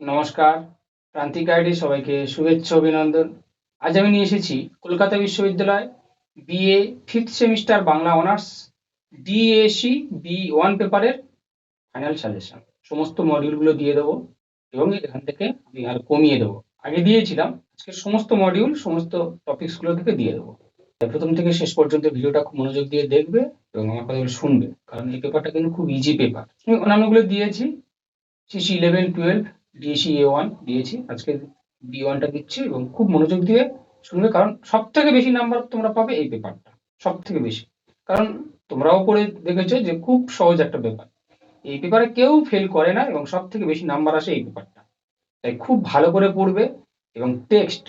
নমস্কার, প্রান্তিক আইডি সবাইকে শুভেচ্ছা, অভিনন্দন। আজ আমি নিয়ে এসেছি কলকাতা বিশ্ববিদ্যালয় BA fifth semester Bangla honours DSC B one পেপারের ফাইনাল সাজেশন। সমস্ত মডিউলগুলো দিয়ে দেবো এবং এখান থেকে আমি আর কমিয়ে দেবো। আগে দিয়েছিলাম, আজকে সমস্ত মডিউল, সমস্ত টপিকসগুলো থেকে দিয়ে দেবো। প্রথম থেকে শেষ পর্যন্ত ভিডিওটা খুব মনোযোগ দিয়ে দেখবে এবং আমার কথাগুলো শুনবে, কারণ এই পেপারটা কিন্তু খুব ইজি পেপার আমি অন্যান্যগুলো দিয়েছি CC eleven twelve DSC A one দিয়েছি। আজকে বি ওয়ানটা দিচ্ছি এবং খুব মনোযোগ দিয়ে শুনবে, কারণ সব থেকে বেশি নাম্বার তোমরা পাবে এই পেপারটা সব থেকে বেশি। কারণ তোমরাও পড়ে দেখেছ যে খুব সহজ একটা পেপার এই পেপারে কেউ ফেল করে না এবং সব থেকে বেশি নাম্বার আসে এই পেপারটা তাই খুব ভালো করে পড়বে এবং টেক্সট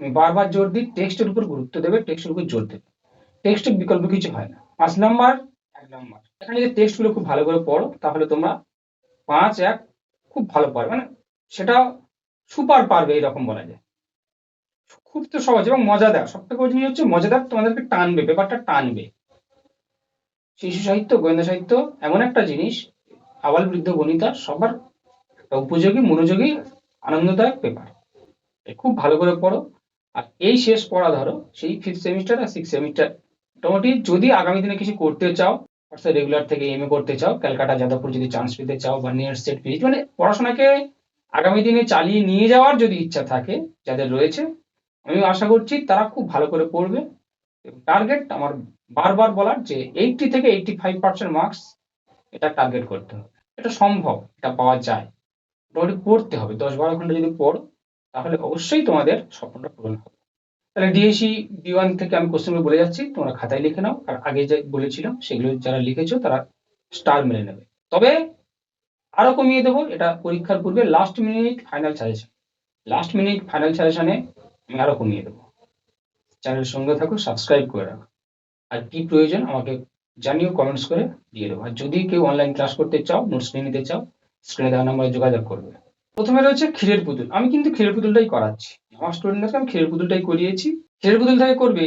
আমি বারবার জোর দিই টেক্সটের উপর গুরুত্ব দেবে টেক্সটের উপর জোর দেবে। টেক্সটের বিকল্প কিছু হয় না। পাঁচ নাম্বার এক নাম্বার এখানে যে টেক্সটগুলো খুব ভালো করে পড়ো, তাহলে তোমরা পাঁচ, এক খুব ভালো পারবে মানে সেটা সুপার পারবে এরকম বলা যায়। খুব তো সহজ এবং মজাদার। সব থেকে জিনিস হচ্ছে মজাদার তোমাদেরকে টানবে পেপারটা টানবে। শিশু সাহিত্য, গোয়েন্দা সাহিত্য এমন একটা জিনিস, আবাল বৃদ্ধ বনিতা, সবার উপযোগী, মনোযোগী, আনন্দদায়ক পেপার খুব ভালো করে পড়ো। আর এই শেষ পড়া ধরো, সেই ফিফথ সেমিস্টার আর সিক্স সেমিস্টার মোটামুটি যদি আগামী দিনে কিছু করতে চাও অর্থাৎ রেগুলার থেকে এম করতে চাও, ক্যালকাটা, যাদবপুর যদি চান্স পেতে চাও, বা নিয়ার স্টেট পিএইচ মানে পড়াশোনাকে আগামী দিনে চালিয়ে নিয়ে যাওয়ার যদি ইচ্ছা থাকে, যাদের রয়েছে, আমি আশা করছি তারা খুব ভালো করে পড়বে। টার্গেট আমার বারবার বলার যে এইটটি থেকে এইটটি ফাইভ পার্সেন্ট মার্কস এটা টার্গেট করতে হবে। এটা সম্ভব, এটা পাওয়া যায়। মোটামুটি পড়তে হবে। দশ বারো ঘণ্টা যদি পড়ো, তাহলে অবশ্যই তোমাদের স্বপ্নটা পূরণ হবে। তাহলে ডিএসি বি ওয়ান থেকে আমি কোশ্চেনগুলো বলে যাচ্ছি, তোমরা খাতায় লিখে নাও। আর আগে যে বলেছিলাম, সেগুলো যারা লিখেছো, তারা স্টার মেনে নেবে। তবে আরও কমিয়ে দেবো, এটা পরীক্ষার পূর্বে last minute final suggestion last minute final সাজেশনে আমি আরও কমিয়ে দেবো। চ্যানেলের সঙ্গে থাকো সাবস্ক্রাইব করে রাখো। আর কি প্রয়োজন আমাকে জানিও কমেন্টস করে দিয়ে দেবো। আর যদি কেউ অনলাইন ক্লাস করতে চাও নোটস নিয়ে নিতে চাও স্ক্রিনে দেওয়া নাম্বারে যোগাযোগ করবে। প্রথমে রয়েছে ক্ষীরের পুতুল। আমি কিন্তু ক্ষীরের পুতুলটাই করাচ্ছি। আমার স্টুডেন্টদেরকে আমি ক্ষীরের পুতুলটাই করিয়েছি। ক্ষীরের পুতুল থেকে করবে।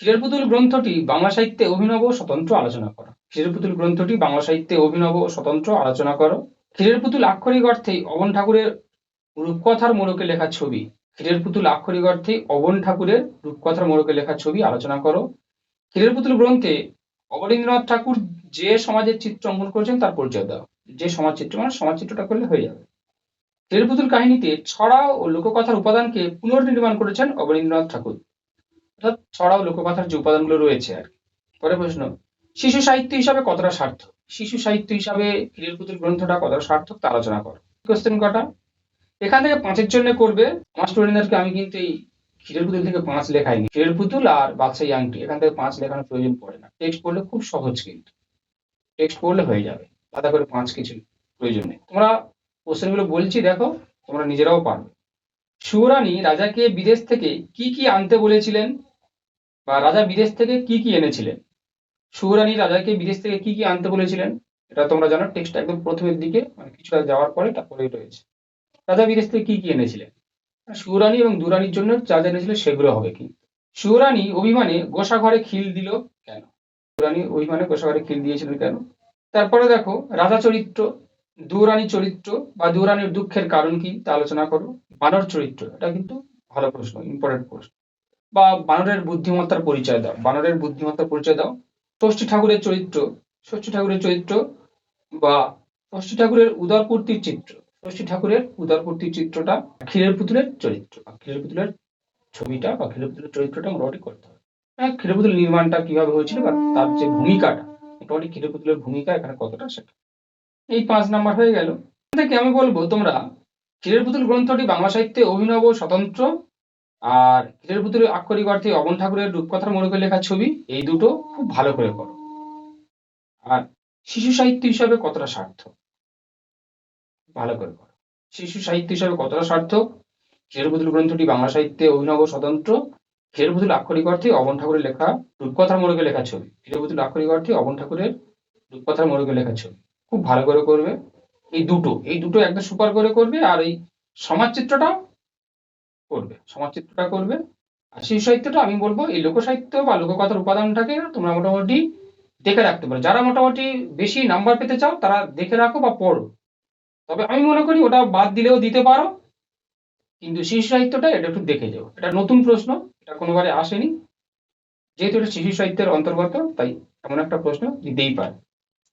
ক্ষীরের পুতুল গ্রন্থটি বাংলা সাহিত্যে অভিনব, স্বতন্ত্র আলোচনা করো। ক্ষীরের পুতুল গ্রন্থটি বাংলা সাহিত্যে অভিনব ও স্বতন্ত্র, আলোচনা করো। ক্ষীরের পুতুল আক্ষরিক অর্থেই অবন ঠাকুরের রূপকথার মোড়কে লেখা ছবি। ক্ষীরের পুতুল আক্ষরিক অর্থে অবন ঠাকুরের রূপকথার মোড়কে লেখা ছবি, আলোচনা করো। ক্ষীরের পুতুল গ্রন্থে অবনীন্দ্রনাথ ঠাকুর যে সমাজের চিত্র অঙ্কন করেছেন তার পরিচয় দাও। যে সমাজ চিত্র মানে সমাজ চিত্রটা করলে হয়ে যাবে। ক্ষীরের পুতুল কাহিনীতে ছড়া ও লোককথার উপাদানকে পুনর্নির্মাণ করেছেন অবনীন্দ্রনাথ ঠাকুর। অর্থাৎ ছড়া ও লোককথার যে উপাদানগুলো রয়েছে আর। পরে প্রশ্ন শিশু সাহিত্য হিসাবে কতটা সার্থক? শিশু সাহিত্য হিসাবে পুতুল গ্রন্থটা কতটা সার্থক তা আলোচনা করো। কোশ্চেন কটা? এখান থেকে পাঁচের জন্য করবে। আমার স্টুডেন্টদেরকে আমি কিন্তু এই ক্ষীরের পুতুল থেকে পাঁচ লেখাইনি। ক্ষীরের পুতুল আর বাদশাহী আংটি। এখান থেকে পাঁচ লেখানোর প্রয়োজন পড়ে না। টেক্সট পড়লে খুব সহজ কিন্তু। টেক্সট পড়লে হয়ে যাবে। আলাদা করে পাঁচ কিছু প্রয়োজন নেই। তোমরা কোশ্চেনগুলো বলছি, দেখো। তোমরা নিজেরাও পারবে। সুরানী রাজাকে বিদেশ থেকে কি কি আনতে বলেছিলেন? বা রাজা বিদেশ থেকে কি কি এনেছিলেন? সুরানী রাজাকে বিদেশ থেকে কি কি আনতে বলেছিলেন, এটা তোমরা জানো টেক্সট একদম প্রথমের দিকে মানে কিছুটা যাওয়ার পরে তারপরেই রয়েছে। রাজা বিদেশ থেকে কি কি এনেছিলেন? সুরানী এবং দুরানির জন্য যা যা এনেছিল সেগুলো হবে কি? সুরানী অভিমানে গোসা ঘরে খিল দিল কেন? সুরানী অভিমানে গোসা ঘরে খিল দিয়েছিলেন কেন? তারপরে দেখো, রাজা চরিত্র, দুরানী চরিত্র বা দুরানীর দুঃখের কারণ কি, তা আলোচনা করো। বানর চরিত্র, এটা কিন্তু ভালো প্রশ্ন ইম্পর্টেন্ট প্রশ্ন। বা বানরের বুদ্ধিমত্তার পরিচয় দাও, বানরের বুদ্ধিমত্তার পরিচয় দাও। ষষ্ঠী ঠাকুরের চরিত্র, ষষ্ঠী ঠাকুরের চরিত্র বা ষষ্ঠী ঠাকুরের উদরপূর্তির চিত্র। ষষ্ঠী ঠাকুরের উদরপূর্তির চিত্রটা ক্ষীরের পুতুলের চরিত্র। বা ক্ষীরের পুতুলের ছবিটা বা ক্ষীরের পুতুলের চরিত্রটা মোটামুটি করতে হবে হ্যাঁ ক্ষীরের পুতুল নির্মাণটা কীভাবে হয়েছিল বা তার যে ভূমিকাটা, মোটামুটি ক্ষীরের পুতুলের ভূমিকা এখানে কতটা সেটা। এই পাঁচ নাম্বার হয়ে গেল। থেকে আমি বলব, তোমরা ক্ষীরের পুতুল গ্রন্থটি বাংলা সাহিত্যে অভিনব, স্বতন্ত্র আর ক্ষীরের পুতুলের আক্ষরিক অর্থে অবন ঠাকুরের রূপকথার মোড়কে লেখা ছবি, এই দুটো খুব ভালো করে করো। আর শিশু সাহিত্য হিসাবে কতটা সার্থক? ভালো করে করো। শিশু সাহিত্য হিসাবে কতটা সার্থক? পুতুল গ্রন্থটি বাংলা সাহিত্যে অভিনব স্বতন্ত্র। পুতুল আক্ষরিক অর্থে অবন ঠাকুরের লেখা রূপকথার মোড়কে লেখা ছবি। পুতুল আক্ষরিক অর্থে অবন ঠাকুরের রূপকথার মোড়কে লেখা ছবি। খুব ভালো করে করবে। এই দুটো এই দুটো একদম সুপার করে করবে। আর এই সমাজ চিত্রটা করবে, সমাজচিত্রটা করবে। আর শিশু সাহিত্যটা আমি বলব, এই লোকসাহিত্য বা লোককথার উপাদানটাকে তোমরা মোটামুটি দেখে রাখতে পারো। যারা মোটামুটি বেশি নাম্বার পেতে চাও, তারা দেখে রাখো বা পড়ো। তবে আমি মনে করি ওটা বাদ দিলেও দিতে পারো, কিন্তু শিশু সাহিত্যটা এটা একটু দেখে যাও। এটা নতুন প্রশ্ন, এটা কোনোবারে আসেনি। যেহেতু এটা শিশু সাহিত্যের অন্তর্গত, তাই এমন একটা প্রশ্ন দিতেই পারে।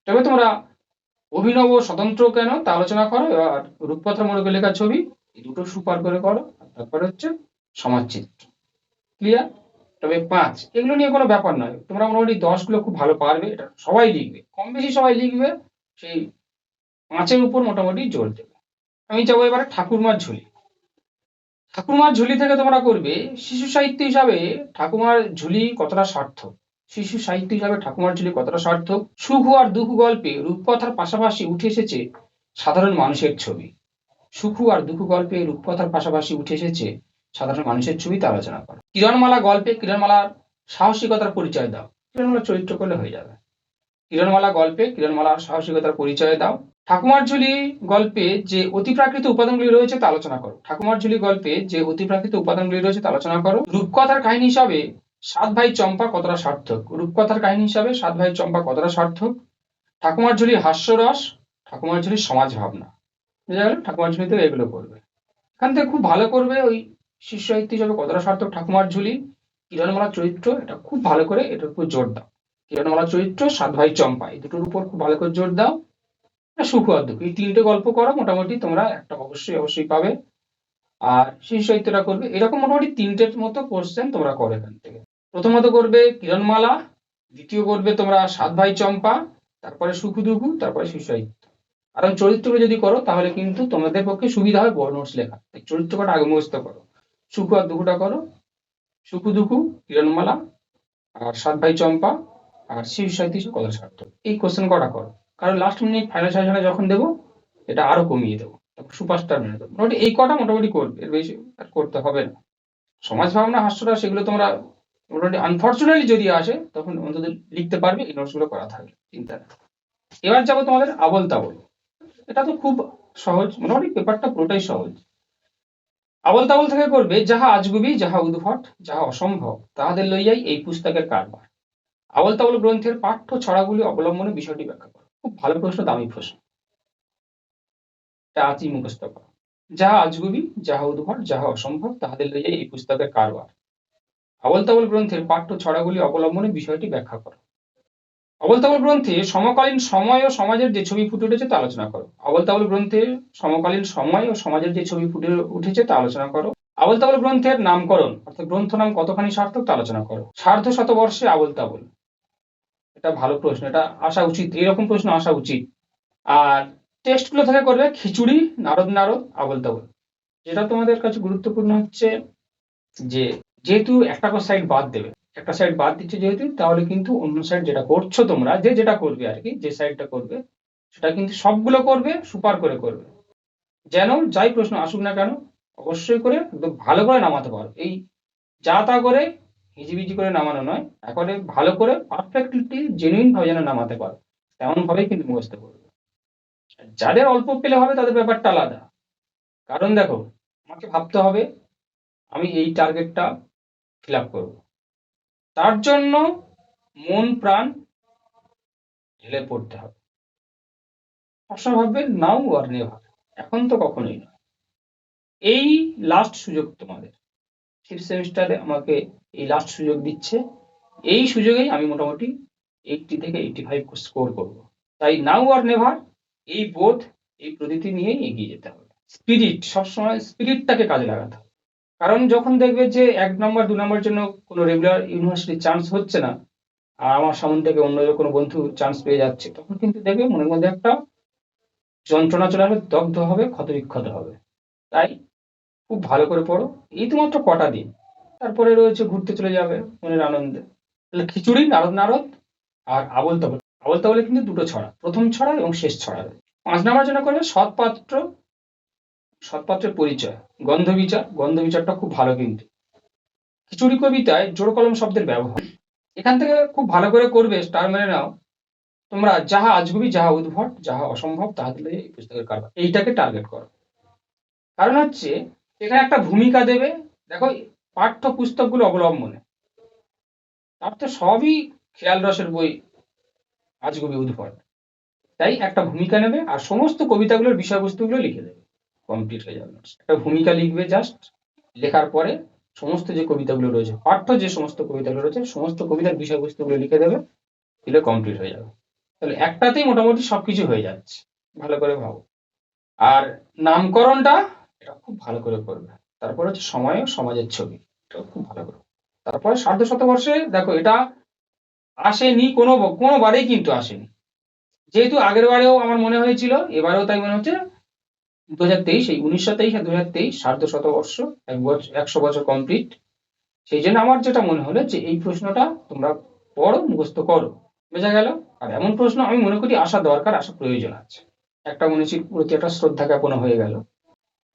তবে তোমরা অভিনব, স্বতন্ত্র কেন তা আলোচনা করো আর রূপকথা মোড়কে লেখা ছবি, এই দুটো সুপার করে করো। তারপরে হচ্ছে সমাজচিত্র। ক্লিয়ার তবে পাঁচ, এগুলো নিয়ে কোনো ব্যাপার নয়। তোমরা মোটামুটি দশগুলো খুব ভালো পারবে, এটা সবাই লিখবে। কম বেশি সবাই লিখবে, সেই পাঁচের উপর মোটামুটি জোর দেবে। আমি যাব এবারে ঠাকুরমার ঝুলি। ঠাকুরমার ঝুলি থেকে তোমরা করবে, শিশু সাহিত্য হিসাবে ঠাকুমার ঝুলি কতটা সার্থক? শিশু সাহিত্য হিসাবে ঠাকুমার ঝুলি কতটা সার্থক? সুখ আর দুঃখ গল্পে রূপকথার পাশাপাশি উঠে এসেছে সাধারণ মানুষের ছবি। সুখ আর দুঃখ গল্পে রূপকথার পাশাপাশি উঠে এসেছে সাধারণ মানুষের ছবিতে আলোচনা করো। কিরণমালা গল্পে কিরণমালার সাহসিকতার পরিচয় দাও। কিরণমালা চরিত্র করলে হয়ে যাবে। কিরণমালা গল্পে কিরণমালার সাহসিকতার পরিচয় দাও। ঠাকুমার ঝুলি গল্পে যে অতিপ্রাকৃত উপাদানগুলি রয়েছে তা আলোচনা করো। ঠাকুমার ঝুলি গল্পে যে অতিপ্রাকৃত উপাদানগুলি রয়েছে তা আলোচনা করো। রূপকথার কাহিনী হিসাবে সাত ভাই চম্পা কতটা সার্থক? রূপকথার কাহিনী হিসাবে সাত ভাই চম্পা কতটা সার্থক? ঠাকুমার ঝুলি হাস্যরস, ঠাকুমার ঝুলি সমাজ ভাবনা ঠাকুমার ঝুলিতেও এগুলো করবে। এখান থেকে খুব ভালো করবে ওই শিশু সাহিত্য হিসাবে কতটা সার্থক ঠাকুমার ঝুলি। কিরণমালা চরিত্র, এটা খুব ভালো করে এটার উপর জোর দাও। কিরণমালা চরিত্র, সাত ভাই চম্পা, এই দুটোর উপর খুব ভালো করে জোর দাও। সুখ দুঃখ। এই তিনটে গল্প করো, মোটামুটি তোমরা একটা অবশ্যই অবশ্যই পাবে। আর শিশু সাহিত্যটা করবে, এরকম মোটামুটি তিনটের মতো কোশ্চেন তোমরা করো এখান থেকে। প্রথমত করবে কিরণমালা, দ্বিতীয় করবে তোমরা সাত ভাই চম্পা, তারপরে সুখ দুঃখ, তারপরে শিশু সাহিত্য কারণ চরিত্রগুলো যদি করো, তাহলে কিন্তু তোমাদের পক্ষে সুবিধা হয় বড় নোটস লেখা। চরিত্র কটা আগে মুখস্থ করো। সুখ আর দুঃখটা করো। সুখ দুঃখ কিরণমালা আর সাত ভাই চম্পা, আর শিশু সাহিত্য কত সার্থক। এই কোশ্চেন কটা করো? কারণ লাস্ট মিনিট ফাইনাল সাজেশনে যখন দেবো, এটা আরও কমিয়ে দেবো। সুপারস্টার মেনে দেবো মোটামুটি এই কটা মোটামুটি করবে। এর বেশি আর করতে হবে না। সমাজ ভাবনা হাস্যটা সেগুলো তোমরা মোটামুটি আনফর্চুনেটলি যদি আসে, তখন অন্তত লিখতে পারবে, এই নোটসগুলো করা থাকবে। চিন্তা এবার যাব তোমাদের আবল তাবল এটা তো খুব সহজ, মোটামুটি পেপারটা পুরোটাই সহজ। আবল তাবল থেকে করবে, যাহা আজগুবি, যাহা উদ্ভট, যাহা অসম্ভব, তাহাদের লইয়াই এই পুস্তকের কারবার। আবল তাবল গ্রন্থের পাঠ্য ছড়াগুলি অবলম্বনে বিষয়টি ব্যাখ্যা করো। খুব ভালো প্রশ্ন, দামি প্রশ্ন। এটা আজই মুখস্থ করো। যাহা আজগুবি, যাহা উদ্ভট, যাহা অসম্ভব, তাহাদের লইয়াই এই পুস্তকের কারবার। আবল তাবল গ্রন্থের পাঠ্য ছড়াগুলি অবলম্বনে বিষয়টি ব্যাখ্যা করো। অবল তাবল গ্রন্থে সমকালীন সময় ও সমাজের যে ছবি ফুটে উঠেছে তা আলোচনা করো। আবল তাবল গ্রন্থে সমকালীন সময় ও সমাজের যে ছবি ফুটে উঠেছে তা আলোচনা করো। আবল তাবল গ্রন্থের নামকরণ, অর্থাৎ গ্রন্থ নাম কতখানি সার্থক তা আলোচনা করো। সার্ধ শতবর্ষে আবল তাবল এটা ভালো প্রশ্ন, এটা আসা উচিত এরকম প্রশ্ন আসা উচিত। আর টেস্টগুলো থেকে করবে খিচুড়ি, নারদ নারদ আবল তাবল যেটা তোমাদের কাছে গুরুত্বপূর্ণ হচ্ছে যে, যেহেতু একটা করে সাইড বাদ দেবে একটা সাইড বাদ দিচ্ছে যেহেতু, তাহলে কিন্তু অন্য সাইড যেটা করছ তোমরা, যে যেটা করবে আর কি, যে সাইডটা করবে, সেটা কিন্তু সবগুলো করবে, সুপার করে করবে। যেন যাই প্রশ্ন আসুক না কেন, অবশ্যই করে একদম ভালো করে নামাতে পারো। এই যা তা করে হিজিবিজি করে নামানো নয়, একবারে ভালো করে পারফেক্টলি জেনুইন ভাবে যেন নামাতে পারো তেমন ভাবেই কিন্তু মুখস্থ করবে। যাদের অল্প পেলে হবে, তাদের ব্যাপারটা আলাদা। কারণ দেখো, আমাকে ভাবতে হবে, আমি এই টার্গেটটা ফিল আপ করব। তার জন্য মন প্রাণ ঢেলে পড়তে হবে। ভাববে নাও আর নেভার। এখন তো কখনোই নয় এই লাস্ট সুযোগ তোমাদের। ফিফথ সেমিস্টারে আমাকে এই লাস্ট সুযোগ দিচ্ছে। এই সুযোগেই আমি মোটামুটি এইটটি থেকে এইটটি ফাইভ স্কোর করব। তাই নাও আর নেভার, এই বোধ, এই প্রতীতি নিয়েই এগিয়ে যেতে হবে। স্পিরিট সবসময় স্পিরিটটাকে কাজে লাগাতে হবে। কারণ যখন দেখবে যে এক নম্বর, দু নম্বরের জন্য কোনো রেগুলার ইউনিভার্সিটি চান্স হচ্ছে না, আর আমার সামনে থেকে অন্য কোনো বন্ধু চান্স পেয়ে যাচ্ছে, তখন কিন্তু দেখবে মনের মধ্যে একটা যন্ত্রণা চলে আসবে, দগ্ধ হবে, ক্ষতবিক্ষত হবে। তাই খুব ভালো করে পড়ো। এই তো মাত্র কটা দিন। তারপরে রয়েছে ঘুরতে চলে যাবে, মনের আনন্দে। তাহলে খিচুড়ি, নারদ নারদ, আর আবল তাবল। আবল তাবলে কিন্তু দুটো ছড়া। প্রথম ছড়া এবং শেষ ছড়া। পাঁচ নম্বর জন্য করবে সৎপাত্র সৎপাত্রের পরিচয়। গন্ধ বিচার গন্ধ বিচারটা খুব ভালো কিন্তু। খিচুড়ি কবিতায় জোর কলম শব্দের ব্যবহার। এখান থেকে খুব ভালো করে করবে স্টার মেনে নাও। তোমরা যাহা আজগুবি, যাহা উদ্ভট, যাহা অসম্ভব, তাহা দিলে এই পুস্তকের কারবার। এইটাকে টার্গেট করো। কারণ হচ্ছে, এখানে একটা ভূমিকা দেবে। দেখো, পাঠ্য পুস্তকগুলো অবলম্বনে। তার তো সবই খেয়াল রসের বই, আজগুবি, উদ্ভট। তাই একটা ভূমিকা নেবে আর সমস্ত কবিতাগুলোর বিষয়বস্তুগুলো লিখে দেবে। কমপ্লিট হয়ে যাবে। একটা ভূমিকা লিখবে জাস্ট লেখার পরে সমস্ত যে কবিতাগুলো রয়েছে, পাঠ্য যে সমস্ত কবিতাগুলো রয়েছে, সমস্ত কবিতার বিষয়বস্তুগুলো লিখে দেবে, দিলে কমপ্লিট হয়ে যাবে। তাহলে একটাতেই মোটামুটি সবকিছু হয়ে যাচ্ছে, ভালো করে ভাবো। আর নামকরণটা এটা খুব ভালো করে করবে। তারপর হচ্ছে সময় সমাজের ছবি এটা খুব ভালো করে। তারপরে সার্ধ শতবর্ষে, দেখো এটা আসেনি, কোনো কোনোবারেই কিন্তু আসেনি। যেহেতু আগের বারেও আমার মনে হয়েছিল, এবারেও তাই মনে হচ্ছে দু হাজার তেইশ, এই উনিশশো তেইশ দু হাজার তেইশ সার্ধ শতবর্ষ এক বছর একশো বছর কমপ্লিট সেই জন্য আমার যেটা মনে হলো যে এই প্রশ্নটা তোমরা পড়ো, মুখস্থ করো। বোঝা গেল? আর এমন প্রশ্ন আমি মনে করি আসা দরকার আসা প্রয়োজন আছে। একটা মনীষীর প্রতি একটা শ্রদ্ধা জ্ঞাপন হয়ে গেল।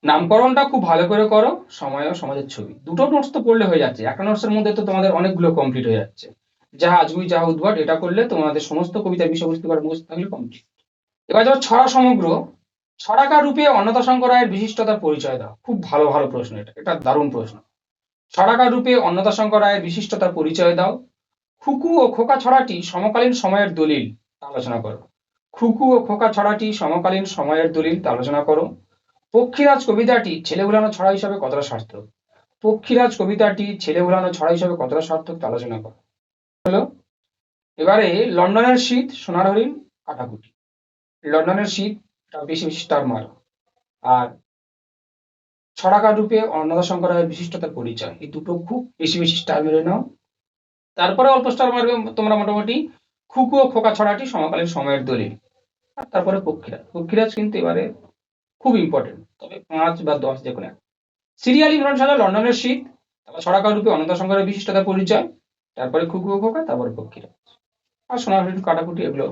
নামকরণটা খুব ভালো করে করো, সময় ও সমাজের ছবি। দুটো নোটস তো পড়লে হয়ে যাচ্ছে। একটা নোটসের মধ্যে তো তোমাদের অনেকগুলো কমপ্লিট হয়ে যাচ্ছে। যাহা আজগুই, যাহা উদ্ভট, এটা করলে তোমাদের সমস্ত কবিতার বিষয়বস্তু মুখস্থ থাকলে কমপ্লিট এবার যাও ছড়া সমগ্র ছড়াকার রূপে অন্নদা রায়ের বিশিষ্টতার পরিচয় দাও। খুব ভালো ভালো প্রশ্ন এটা। এটা দারুণ প্রশ্ন। ছড়াকার রূপে অন্নদা রায়ের বিশিষ্টতার পরিচয় দাও। খুকু ও খোকা ছড়াটি সমকালীন সময়ের দলিল আলোচনা করো। খুকু ও খোকা ছড়াটি সমকালীন সময়ের দলিল আলোচনা করো। পক্ষীরাজ কবিতাটি ছেলে ভুলানো ছড়া হিসাবে কতটা সার্থক? পক্ষীরাজ কবিতাটি ছেলে ভুলানো ছড়া হিসাবে কতটা সার্থক আলোচনা করো। হলো, এবারে লন্ডনের শীত সোনার হরিণ কাটাকুটি লন্ডনের শীত এটা বেশি বেশি স্টার মার। আর ছড়াকার রূপে অন্নদা শঙ্কর রায়ের বিশিষ্টতার পরিচয়। এই দুটো খুব বেশি বেশি স্টার মেরে নাও। তারপরে অল্প স্টার মারবে তোমরা মোটামুটি খুকু ও খোকা ছড়াটি সমকালীন সময়ের দলিল তারপরে পক্ষীরাজ। পক্ষীরাজ কিন্তু এবারে খুব ইম্পর্টেন্ট তবে পাঁচ বা দশ যে কোনো সিরিয়াল ইমরান সাজা লন্ডনের শীত, তারপর ছড়াকার রূপে অনন্ত শঙ্করের বিশিষ্টতার পরিচয়, তারপরে খুকু ও খোকা, তারপরে পক্ষীরাজ। আর সোনার কাটাকুটি এগুলো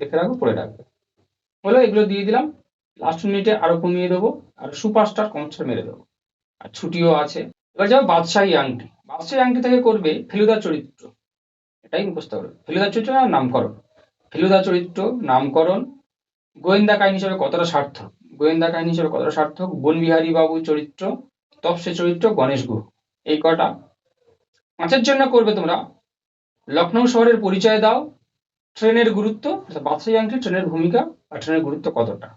দেখে রাখব, পড়ে রাখবে। হলো এগুলো দিয়ে দিলাম। লাস্ট মিনিটে আরও কমিয়ে দেবো, আর সুপারস্টার কনসার মেরে দেবো। আর ছুটিও আছে। এবার যাও বাদশাহী আংটি। বাদশাহী আংটি থেকে করবে ফেলুদার চরিত্র। এটাই মুখস্থ করবে ফেলুদার চরিত্র নামকরণ। ফেলুদা চরিত্র, নামকরণ। গোয়েন্দা কাহিনী হিসেবে কতটা সার্থক? গোয়েন্দা কাহিনী হিসেবে কতটা সার্থক? বনবিহারী বাবু চরিত্র তপসে চরিত্র, গণেশ গুহ। এই কটা। পাঁচের জন্য করবে তোমরা। লখনৌ শহরের পরিচয় দাও। ট্রেনের গুরুত্ব বাদশাহী আংটি ট্রেনের ভূমিকা। ট্রেনের গুরুত্ব কতটা?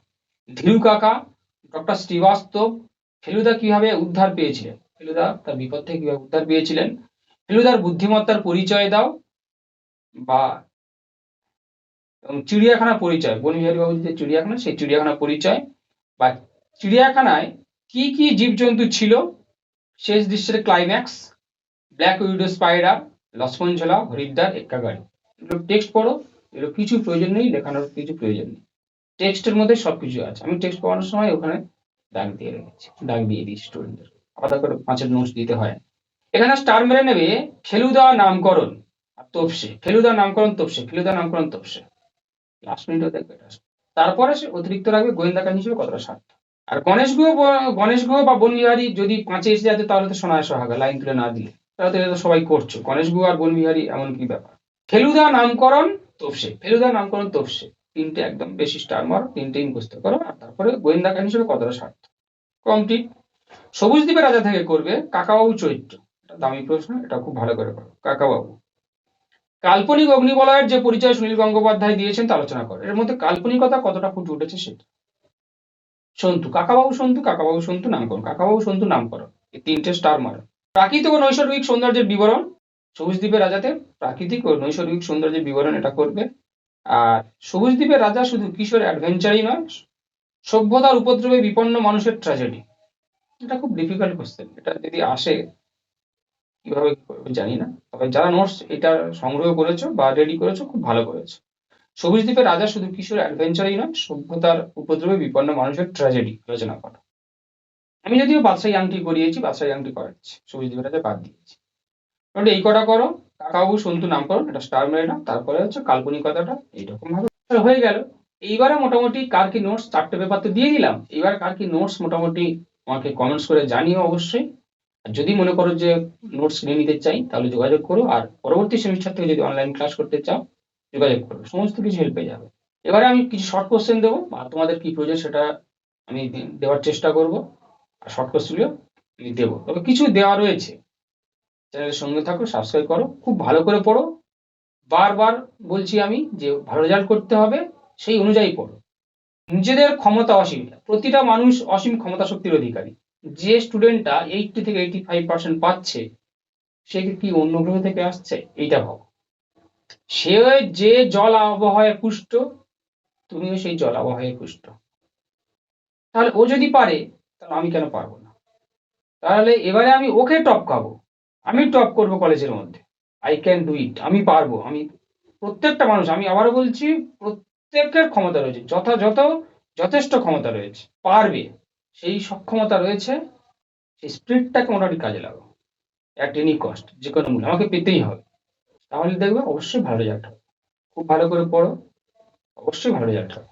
ধীরু কাকা, ডক্টর শ্রীবাস্তব, ফেলুদা কীভাবে উদ্ধার পেয়েছিলেন? ফেলুদা তার বিপদ থেকে কীভাবে উদ্ধার পেয়েছিলেন? ফেলুদার বুদ্ধিমত্তার পরিচয় দাও। বা এবং চিড়িয়াখানার পরিচয় বনবিহারী বাবু যে চিড়িয়াখানা, সেই চিড়িয়াখানার পরিচয়। বা চিড়িয়াখানায় কি কি জীবজন্তু ছিল? শেষ দৃশ্যের climax black widow spider Lakshman Jhula, Haridwar, এক্কাগাড়ি। এগুলো টেক্সট পড়ো, এগুলো কিছু প্রয়োজন নেই, লেখানোর কিছু প্রয়োজন নেই। টেক্সটের মধ্যে সবকিছু আছে। আমি টেক্সট পড়ানোর সময় ওখানে দাগ দিয়ে রেখেছি। দাগ দিয়ে দিই স্টুডেন্টদের আলাদা করে পাঁচের নোটস দিতে হয় এখানে স্টার মেরে নেবে ফেলুদা নামকরণ। আর তপসে ফেলুদা নামকরণ, তপসে ফেলুদা নামকরণ, তপসে। লাস্ট মিনিটও দেখবে তারপরে সে অতিরিক্ত রাখবে গোয়েন্দা কাহিনী হিসেবে কতটা সার্থক। আর গণেশ গুহ গণেশ গুহ বা বনবিহারী যদি পাঁচে এসে যাচ্ছে তাহলে তো সোনায় সোহাগা, লাইন তুলে না দিলে। তাহলে তো এটা তো সবাই করছ। গণেশ গুহ আর বনবিহারী এমন কি ব্যাপার? ফেলুদা নামকরণ, তপসে। ফেলুদা নামকরণ, তপসে। তিনটে একদম বেশি স্টার মারো তিনটেই মুখস্থ করো, আর তারপরে গোয়েন্দা কাহিনী হিসেবে কতটা স্বার্থ কমপ্লিট সবুজ দ্বীপের রাজা থেকে করবে কাকাবাবু চরিত্র। এটা দামি প্রশ্ন, এটা খুব ভালো করে করো, কাকাবাবু। কাল্পনিক অগ্নিবলয়ের যে পরিচয় সুনীল গঙ্গোপাধ্যায় দিয়েছেন, তা আলোচনা করো। এর মধ্যে কাল্পনিকতা কতটা ফুটে উঠেছে সেটা। সন্তু, কাকাবাবু সন্তু কাকাবাবু সন্তু নামকরণ কাকাবাবু সন্তু নামকরণ এই তিনটে স্টার মারো। প্রাকৃতিক ও নৈসর্গিক সৌন্দর্যের বিবরণ, সবুজ দ্বীপের রাজাতে প্রাকৃতিক ও নৈসর্গিক সৌন্দর্যের বিবরণ এটা করবে। আর সবুজ দ্বীপের রাজা শুধু কিশোর অ্যাডভেঞ্চারই নয়, সভ্যতার উপদ্রবে বিপন্ন মানুষের ট্র্যাজেডি এটা খুব ডিফিকাল্ট কোশ্চেন এটা যদি আসে, কীভাবে জানি না। তবে যারা নোটস এটা সংগ্রহ করেছ বা রেডি করেছ, খুব ভালো করেছ। সবুজ দ্বীপের রাজা শুধু কিশোর অ্যাডভেঞ্চারই নয়, সভ্যতার উপদ্রবে বিপন্ন মানুষের ট্র্যাজেডি আলোচনা করো। আমি যদিও বাদশাহী আংটি করিয়েছি বাদশাহী আংটি করাচ্ছি সবুজ দ্বীপের রাজা বাদ দিয়েছি। এই কটা করো। কাকাবু সন্তু নামকরণ এটা স্টার মেরে নাও, তারপরে হচ্ছে কাল্পনিকতাটা এইরকম ভাবে হয়ে গেল। এইবারে মোটামুটি কার কি নোটস চারটে পেপার তো দিয়ে দিলাম। এইবার কার কি নোটস মোটামুটি আমাকে কমেন্টস করে জানিও অবশ্যই। আর যদি মনে করো যে নোটস নিয়ে নিতে চাই, তাহলে যোগাযোগ করো। আর পরবর্তী সেমিস্টার থেকে যদি অনলাইন ক্লাস করতে চাও, যোগাযোগ করো। সমস্ত কিছু হেল্প পেয়ে যাবে। এবারে আমি কিছু শর্ট কোশ্চেন দেবো। আর তোমাদের কি প্রয়োজন সেটা আমি দেওয়ার চেষ্টা করব। আর শর্ট কোশ্চেনগুলো আমি দেবো। তবে কিছু দেওয়া রয়েছে। চ্যানেলের সঙ্গে থাকো সাবস্ক্রাইব করো, খুব ভালো করে পড়ো। বারবার বলছি আমি যে ভালো রেজাল্ট করতে হবে, সেই অনুযায়ী পড়ো। নিজেদের ক্ষমতা অসীম, প্রতিটা মানুষ অসীম ক্ষমতা শক্তির অধিকারী। যে স্টুডেন্টটা এইটটি থেকে এইটি ফাইভ পার্সেন্ট পাচ্ছে, সে কি অন্য গ্রহ থেকে আসছে, এইটা ভাবো। সে যে জল আবহাওয়ায় পুষ্ট, তুমিও সেই জল আবহাওয়ায় পুষ্ট। তাহলে ও যদি পারে, তাহলে আমি কেন পারব না? তাহলে এবারে আমি ওকে টপকাবো। আমি টপ করব কলেজের মধ্যে। আই ক্যান ডু ইট আমি পারব, আমি প্রত্যেকটা মানুষ, আমি আবারও বলছি, প্রত্যেকের ক্ষমতা রয়েছে যথাযথ যথেষ্ট ক্ষমতা রয়েছে, পারবে, সেই সক্ষমতা রয়েছে, সেই স্পিরিটটাকে মোটামুটি কাজে লাগাও অ্যাট এনি কস্ট যে কোনো মূল্য, আমাকে পেতেই হবে। তাহলে দেখবে অবশ্যই ভালো রেজাল্ট হবে। খুব ভালো করে পড়ো, অবশ্যই ভালো রেজাল্ট হবে।